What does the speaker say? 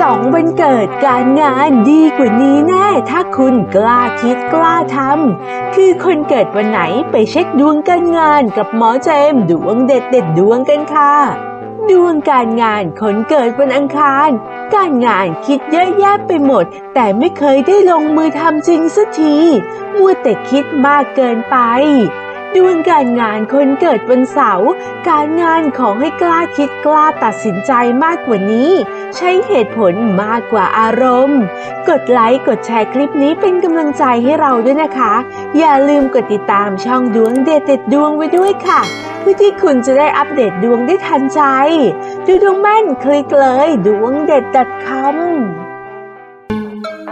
สองวันเกิดการงานดีกว่านี้แน่ ถ้าคุณกล้าคิดกล้าทำคือคนเกิดวันไหนไปเช็คดวงการงานกับหมอเจมดวงเด็ดเด็ดดวงกันค่ะ ดวงการงานคนเกิดวันอังคาร การงานคิดเยอะแยะไปหมด แต่ไม่เคยได้ลงมือทำจริงสักทีมัวแต่คิดมากเกินไป ดวงการงานคนเกิดวันเสาร์การงานของให้กล้าคิดกล้าตัดสินใจมากกว่านี้ ใช้เหตุผลมากกว่าอารมณ์ กดไลค์กดแชร์คลิปนี้เป็นกำลังใจให้เราด้วยนะคะ อย่าลืมกดติดตามช่องดวงเด็ดเด็ดดวงไว้ด้วยค่ะเพื่อที่คุณจะได้อัปเดตดวงได้ทันใจ ดูดวงแม่นคลิกเลยดวงเด็ด .com